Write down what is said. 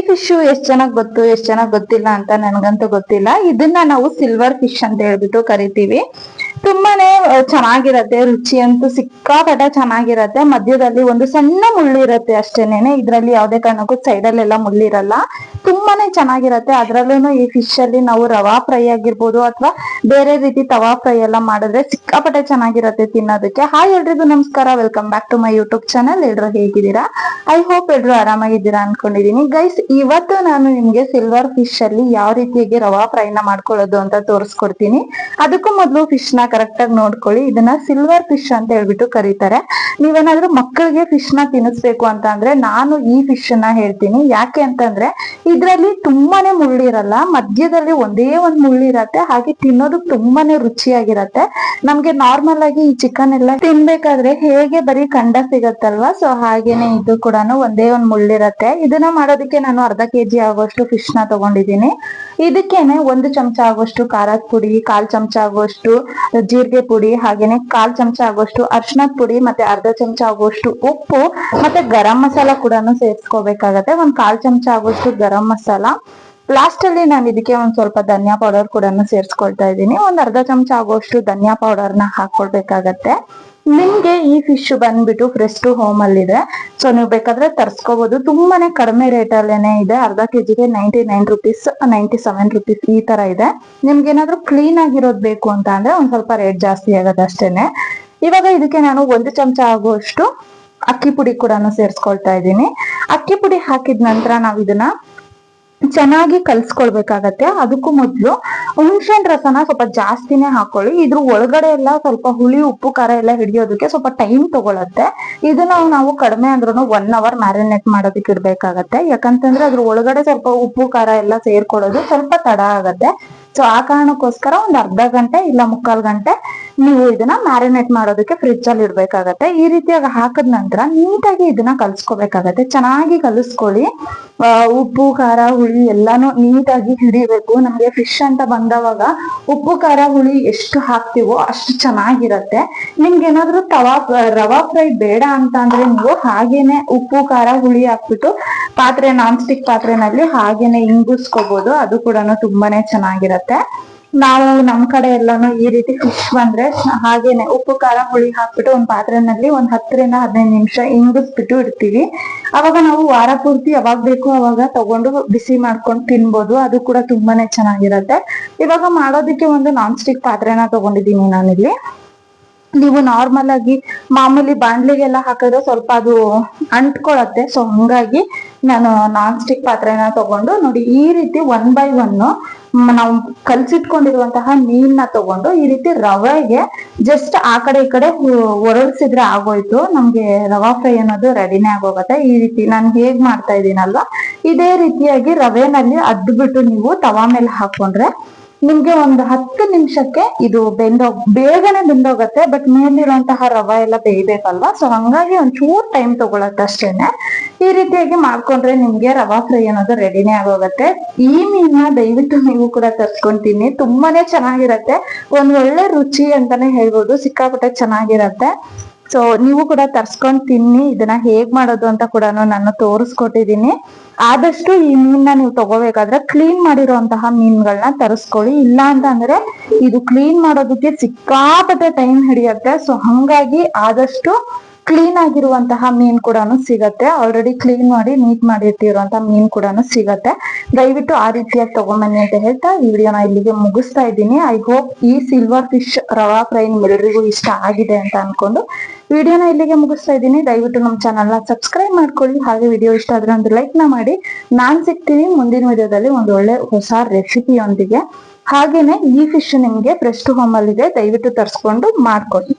Fish ಎಷ್ಟ್ ಚೆನ್ನಾಗ್ ಗೊತ್ತು, ಎಷ್ಟ್ ಚೆನ್ನಾಗ್ ಗೊತ್ತಿಲ್ಲ ಅಂತ ನನ್ಗಂತೂ ಗೊತ್ತಿಲ್ಲ. ಇದನ್ನ ನಾವು ಸಿಲ್ವರ್ ಫಿಶ್ ಅಂತ ಹೇಳ್ಬಿಟ್ಟು ಕರಿತೀವಿ. ತುಂಬಾನೇ ಚೆನ್ನಾಗಿರತ್ತೆ, ರುಚಿ ಅಂತೂ ಸಿಕ್ಕಾಪಟ್ಟೆ ಚೆನ್ನಾಗಿರತ್ತೆ. ಮಧ್ಯದಲ್ಲಿ ಒಂದು ಸಣ್ಣ ಮುಳ್ಳಿರತ್ತೆ ಅಷ್ಟೇನೆ ಇದ್ರಲ್ಲಿ ಯಾವ್ದೇ ಕಾರಣಕ್ಕೂ ಸೈಡ್ ಅಲ್ಲೆಲ್ಲ ಮುಳ್ಳಿರಲ್ಲ. ತುಂಬಾನೇ ಚೆನ್ನಾಗಿರತ್ತೆ. ಅದ್ರಲ್ಲೂ ಈ ಫಿಶ್ ಅಲ್ಲಿ ನಾವು ರವಾ ಫ್ರೈ ಆಗಿರ್ಬೋದು ಅಥವಾ ಬೇರೆ ರೀತಿ ತವಾ ಫ್ರೈ ಎಲ್ಲ ಮಾಡಿದ್ರೆ ಸಿಕ್ಕಾಪಟ್ಟೆ ಚೆನ್ನಾಗಿರತ್ತೆ ತಿನ್ನೋದಕ್ಕೆ. ಹಾಯ್ ಎಲ್ರಿಗೂ ನಮಸ್ಕಾರ. Welcome back to my YouTube channel ಎಲ್ರು ಹೇಗಿದ್ದೀರಾ? ಐ ಹೋಪ್ ಎಲ್ರು ಆರಾಮಾಗಿದ್ದೀರಾ ಅನ್ಕೊಂಡಿದೀನಿ ಗೈಸ್ ಇವತ್ತು ನಾನು ನಿಮ್ಗೆ ಸಿಲ್ವರ್ ಫಿಶ್ ಅಲ್ಲಿ ಯಾವ ರೀತಿಯಾಗಿ ರವಾ ಫ್ರೈನ ಮಾಡ್ಕೊಳ್ಳೋದು ಅಂತ ತೋರಿಸ್ಕೊಡ್ತೀನಿ. ಅದಕ್ಕೂ ಮೊದಲು ಫಿಶ್ ನ ಕರೆಕ್ಟ್ ಆಗಿ ನೋಡ್ಕೊಳ್ಳಿ. ಇದನ್ನ ಸಿಲ್ವರ್ ಫಿಶ್ ಅಂತ ಹೇಳ್ಬಿಟ್ಟು ಕರೀತಾರೆ. ನೀವೇನಾದ್ರೂ ಮಕ್ಕಳಿಗೆ ಫಿಶ್ನ ತಿನ್ನಿಸ್ಬೇಕು ಅಂತ ಅಂದ್ರೆ ನಾನು ಈ ಫಿಶ್ನ ಹೇಳ್ತೀನಿ. ಯಾಕೆ ಅಂತಂದ್ರೆ ಇದ್ರಲ್ಲಿ ತುಂಬಾನೇ ಮುಳ್ಳಿರಲ್ಲ ಮಧ್ಯದಲ್ಲಿ ಒಂದೇ ಒಂದ್ ಮುಳ್ಳಿರತ್ತೆ ಹಾಗೆ ತಿನ್ನೋದು ತುಂಬಾನೇ ರುಚಿಯಾಗಿರತ್ತೆ. ನಮ್ಗೆ ನಾರ್ಮಲ್ ಆಗಿ ಈ ಚಿಕನ್ ಎಲ್ಲ ತಿನ್ಬೇಕಾದ್ರೆ ಹೇಗೆ ಬರೀ ಕಂಡ ಸಿಗತ್ತಲ್ವಾ? ಸೊ ಹಾಗೇನೆ ಇದು ಕೂಡ ಒಂದೇ ಒಂದ್ ಮುಳ್ಳಿರತ್ತೆ. ಇದನ್ನ ಮಾಡೋದಕ್ಕೆ ನಾನು ಅರ್ಧ ಕೆಜಿ ಆಗುವಷ್ಟು ಫಿಶ್ನ ತಗೊಂಡಿದ್ದೀನಿ. ಇದಕ್ಕೇನೆ ಒಂದು ಚಮಚ ಆಗುವಷ್ಟು ಖಾರದ ಪುಡಿ, ಕಾಲ್ ಚಮಚ ಆಗುವಷ್ಟು ಜೀರಿಗೆ ಪುಡಿ, ಹಾಗೇನೆ ಕಾಲ್ ಚಮಚ ಆಗುವಷ್ಟು ಅರ್ಶನದ ಪುಡಿ ಮತ್ತೆ ಅರ್ಧ ಚಮಚ ಆಗುವಷ್ಟು ಉಪ್ಪು ಮತ್ತೆ ಗರಂ ಮಸಾಲ ಕೂಡ ಸೇರಿಸ್ಕೋಬೇಕಾಗತ್ತೆ. ಒಂದ್ ಕಾಲ್ ಚಮಚ ಆಗುವಷ್ಟು ಗರಂ ಮಸಾಲ. ಲಾಸ್ಟ್ ಅಲ್ಲಿ ನಾನು ಇದಕ್ಕೆ ಒಂದ್ ಸ್ವಲ್ಪ ಧನಿಯಾ ಪೌಡರ್ ಕೂಡ ಸೇರಿಸ್ಕೊಳ್ತಾ ಇದ್ದೀನಿ. ಒಂದ್ ಅರ್ಧ ಚಮಚ ಆಗುವಷ್ಟು ಧನಿಯಾ ಪೌಡರ್ನ ಹಾಕೊಳ್ಬೇಕಾಗತ್ತೆ ನಿಮ್ಗೆ ಈ ಫಿಶ್ ಬಂದ್ಬಿಟ್ಟು ಫ್ರೆಶ್ ಟು ಹೋಮ್ ಅಲ್ಲಿ ಇದೆ. ಸೊ ನೀವು ಬೇಕಾದ್ರೆ ತರ್ಸ್ಕೋಬಹುದು ತುಂಬಾನೇ ಕಡಿಮೆ ರೇಟ್ ಅಲ್ಲೇನೆ ಇದೆ. ಅರ್ಧ ಕೆಜಿಗೆ ninety nine rupees ninety seven rupees ಈ ತರ ಇದೆ. ನಿಮ್ಗೆ ಏನಾದ್ರೂ ಕ್ಲೀನ್ ಆಗಿರೋದು ಬೇಕು ಅಂತ ಅಂದ್ರೆ ಒಂದ್ ಸ್ವಲ್ಪ ರೇಟ್ ಜಾಸ್ತಿ ಆಗೋದಷ್ಟೇನೆ ಇವಾಗ ಇದಕ್ಕೆ ನಾನು ಒಂದು ಚಮಚ ಆಗುವಷ್ಟು ಅಕ್ಕಿ ಪುಡಿ ಕೂಡ ಸೇರಿಸ್ಕೊಳ್ತಾ ಇದ್ದೀನಿ. ಅಕ್ಕಿ ಪುಡಿ ಹಾಕಿದ ನಂತರ ನಾವು ಇದನ್ನ ಚೆನ್ನಾಗಿ ಕಲ್ಸ್ಕೊಳ್ಬೇಕಾಗತ್ತೆ. ಅದಕ್ಕೂ ಮೊದ್ಲು ಹುಣ್ಸೆಹಣ್ಣು ರಸನ ಸ್ವಲ್ಪ ಜಾಸ್ತಿನೇ ಹಾಕೊಳ್ಳಿ. ಇದ್ರ ಒಳಗಡೆ ಎಲ್ಲ ಸ್ವಲ್ಪ ಹುಳಿ, ಉಪ್ಪು, ಖಾರ ಎಲ್ಲ ಹಿಡಿಯೋದಕ್ಕೆ ಸ್ವಲ್ಪ ಟೈಮ್ ತಗೊಳತ್ತೆ. ಇದನ್ನ ನಾವು ಕಡಿಮೆ ಅಂದ್ರೂ ಒನ್ ಅವರ್ ಮ್ಯಾರಿನೇಟ್ ಮಾಡೋದಕ್ಕೆ ಇಡ್ಬೇಕಾಗತ್ತೆ ಯಾಕಂತಂದ್ರೆ ಅದ್ರ ಒಳಗಡೆ ಸ್ವಲ್ಪ ಉಪ್ಪು, ಖಾರ ಎಲ್ಲ ಸೇರ್ಕೊಳ್ಳೋದು ಸ್ವಲ್ಪ ತಡ ಆಗತ್ತೆ. ಸೊ ಆ ಕಾರಣಕ್ಕೋಸ್ಕರ ಒಂದ್ ಅರ್ಧ ಗಂಟೆ ಇಲ್ಲ ಮುಕ್ಕಾಲು ಗಂಟೆ ನೀವು ಇದನ್ನ ಮ್ಯಾರಿನೇಟ್ ಮಾಡೋದಕ್ಕೆ ಫ್ರಿಜ್ ಅಲ್ಲಿ ಇಡ್ಬೇಕಾಗತ್ತೆ. ಈ ರೀತಿಯಾಗಿ ಹಾಕದ ನಂತರ ನೀಟಾಗಿ ಇದನ್ನ ಕಲ್ಸ್ಕೋಬೇಕಾಗತ್ತೆ. ಚೆನ್ನಾಗಿ ಕಲಿಸ್ಕೊಳ್ಳಿ. ಉಪ್ಪು, ಖಾರ, ಹುಳಿ ಎಲ್ಲಾನು ನೀಟಾಗಿ ಹಿಡಿಬೇಕು. ನಮ್ಗೆ ಫಿಶ್ ಅಂತ ಬಂದವಾಗ ಉಪ್ಪು, ಖಾರ, ಹುಳಿ ಎಷ್ಟು ಹಾಕ್ತಿವೋ ಅಷ್ಟು ಚೆನ್ನಾಗಿರತ್ತೆ. ನಿಮ್ಗೆ ಏನಾದ್ರು ತವಾ, ರವಾ ಫ್ರೈ ಬೇಡ ಅಂತ ಅಂದ್ರೆ ನೀವು ಹಾಗೇನೆ ಉಪ್ಪು, ಖಾರ, ಹುಳಿ ಹಾಕ್ಬಿಟ್ಟು ಪಾತ್ರೆ ನಾನ್ ಸ್ಟಿಕ್ ಪಾತ್ರೆನಲ್ಲಿ ಹಾಗೇನೆ ಇಂಗುಸ್ಕೋಬಹುದು ಅದು ಕೂಡ ತುಂಬಾನೇ ಚೆನ್ನಾಗಿರತ್ತೆ. ನಾವು ನಮ್ ಕಡೆ ಎಲ್ಲಾನು ಈ ರೀತಿ ಫಿಶ್ ಬಂದ್ರೆ ಹಾಗೇನೆ ಉಪ್ಪು, ಖಾರ, ಹುಳಿ ಹಾಕ್ಬಿಟ್ಟು ಒಂದ್ ಪಾತ್ರೆನಲ್ಲಿ ಒಂದ್ ಹತ್ತರಿಂದ ಹದಿನೈದು ನಿಮಿಷ ಇಂಗಿಸ್ಬಿಟ್ಟು ಇಡ್ತೀವಿ. ಅವಾಗ ನಾವು ವಾರ ಪೂರ್ತಿ ಯಾವಾಗ ಬೇಕು ಅವಾಗ ತಗೊಂಡು ಬಿಸಿ ಮಾಡ್ಕೊಂಡು ತಿನ್ಬೋದು. ಅದು ಕೂಡ ತುಂಬಾನೇ ಚೆನ್ನಾಗಿರತ್ತೆ. ಇವಾಗ ಮಾಡೋದಿಕ್ಕೆ ಒಂದು ನಾನ್ ಸ್ಟಿಕ್ ಪಾತ್ರೆನ ತಗೊಂಡಿದ್ದೀನಿ ನಾನಿಲ್ಲಿ. ನೀವು ನಾರ್ಮಲ್ ಆಗಿ ಮಾಮೂಲಿ ಬಾಂಡ್ಲಿಗೆಲ್ಲ ಹಾಕಿದ್ರೆ ಸ್ವಲ್ಪ ಅದು ಅಂಟ್ಕೊಳತ್ತೆ. ಸೊ ಹಂಗಾಗಿ ನಾನು ನಾನ್ ಸ್ಟಿಕ್ ಪಾತ್ರೆನ ತಗೊಂಡು ನೋಡಿ ಈ ರೀತಿ ಒನ್ ಬೈ ಒನ್ ನಾವು ಕಲ್ಸಿಟ್ಕೊಂಡಿರುವಂತಹ ನೀರ್ನ ತಗೊಂಡು ಈ ರೀತಿ ರವೆಗೆ ಜಸ್ಟ್ ಆ ಕಡೆ ಈ ಕಡೆ ಒರಳಿಸಿದ್ರೆ ಆಗೋಯ್ತು. ನಮ್ಗೆ ರವಾ ಫ್ರೈ ಅನ್ನೋದು ರೆಡಿನೇ ಆಗೋಗತ್ತೆ. ಈ ರೀತಿ ನಾನು ಹೇಗ್ ಮಾಡ್ತಾ ಇದ್ದೀನಲ್ವಾ ಇದೇ ರೀತಿಯಾಗಿ ರವೆನಲ್ಲಿ ಅದ್ಬಿಟ್ಟು ನೀವು ತವಾ ಮೇಲೆ ಹಾಕೊಂಡ್ರೆ ನಿಮ್ಗೆ ಒಂದು ಹತ್ತು ನಿಮಿಷಕ್ಕೆ ಇದು ಬೆಂದೋಗ್ ಬೇಗನೆ ಬೆಂದೋಗತ್ತೆ ಬಟ್ ಮೇಲಿರುವಂತಹ ರವೆ ಎಲ್ಲ ಬೇಯ್ಬೇಕಲ್ವಾ? ಸೊ ಹಂಗಾಗಿ ಒಂಚೂರು ಟೈಮ್ ತಗೊಳತ್ತೆ ಅಷ್ಟೇನೆ. ಈ ರೀತಿಯಾಗಿ ಮಾಡ್ಕೊಂಡ್ರೆ ನಿಮ್ಗೆ ರವಾ ಫ್ರೈ ಅನ್ನೋದು ರೆಡಿನೇ ಆಗೋಗತ್ತೆ. ಈ ಮೀನ್ನ ದಯವಿಟ್ಟು ನೀವು ಕೂಡ ತರ್ಸ್ಕೊಂತೀನಿ. ತುಂಬಾನೇ ಚೆನ್ನಾಗಿರತ್ತೆ. ಒಂದ್ ಒಳ್ಳೆ ರುಚಿ ಅಂತಾನೆ ಹೇಳ್ಬೋದು. ಸಿಕ್ಕಾಪಟ್ಟೆ ಚೆನ್ನಾಗಿರತ್ತೆ. ಸೊ ನೀವು ಕೂಡ ತರ್ಸ್ಕೊಂಡ್ ತಿನ್ನಿ, ಇದನ್ನ ಹೇಗ್ ಮಾಡೋದು ಅಂತ ಕೂಡ ನಾನು ತೋರಿಸ್ಕೊಟ್ಟಿದ್ದೀನಿ ಆದಷ್ಟು ಈ ಮೀನ್ನ ನೀವು ತಗೋಬೇಕಾದ್ರೆ ಕ್ಲೀನ್ ಮಾಡಿರುವಂತಹ ಮೀನ್ಗಳನ್ನ ತರಿಸ್ಕೊಳ್ಳಿ. ಇಲ್ಲ ಅಂತ ಅಂದ್ರೆ ಇದು ಕ್ಲೀನ್ ಮಾಡೋದಕ್ಕೆ ಸಿಕ್ಕಾಪಟ್ಟೆ ಟೈಮ್ ಹಿಡಿಯತ್ತೆ. ಸೊ ಹಂಗಾಗಿ ಆದಷ್ಟು ಕ್ಲೀನ್ ಆಗಿರುವಂತಹ ಮೀನ್ ಕೂಡ ಸಿಗತ್ತೆ. ಆಲ್ರೆಡಿ ಕ್ಲೀನ್ ಮಾಡಿ ನೀಟ್ ಮಾಡಿ ಇಟ್ಟಿರುವಂತಹ ಮೀನ್ ಕೂಡ ಸಿಗತ್ತೆ. ದಯವಿಟ್ಟು ಆ ರೀತಿಯಾಗಿ ತಗೊಂಬನ್ನಿ ಅಂತ ಹೇಳ್ತಾ ಈ ವಿಡಿಯೋನ ಇಲ್ಲಿಗೆ ಮುಗಿಸ್ತಾ ಇದ್ದೀನಿ. ಐ ಹೋಪ್ ಈ ಸಿಲ್ವರ್ ಫಿಶ್ ರವಾ ಫ್ರೈ ನಿಮ್ಮೆಲ್ಲರಿಗೂ ಇಷ್ಟ ಆಗಿದೆ ಅಂತ ಅನ್ಕೊಂಡು ವಿಡಿಯೋನ ಇಲ್ಲಿಗೆ ಮುಗಿಸ್ತಾ ಇದ್ದೀನಿ. ದಯವಿಟ್ಟು ನಮ್ಮ ಚಾನಲ್ನ ಸಬ್ಸ್ಕ್ರೈಬ್ ಮಾಡ್ಕೊಳ್ಳಿ. ಹಾಗೆ ವಿಡಿಯೋ ಇಷ್ಟ ಆದ್ರೆ ಒಂದು ಲೈಕ್ನ ಮಾಡಿ. ನಾನ್ ಸಿಗ್ತೀನಿ ಮುಂದಿನ ವಿಡಿಯೋದಲ್ಲಿ ಒಂದು ಒಳ್ಳೆ ಹೊಸ ರೆಸಿಪಿಯೊಂದಿಗೆ ಹಾಗೇನೆ ಈ ಫಿಶ್ ನಿಮ್ಗೆ ಫ್ರೆಶ್ ಟು ಹೋಮ್ ಅಲ್ಲಿ ಇದೆ ದಯವಿಟ್ಟು ತರಿಸ್ಕೊಂಡು ಮಾಡ್ಕೊಳ್ಳಿ.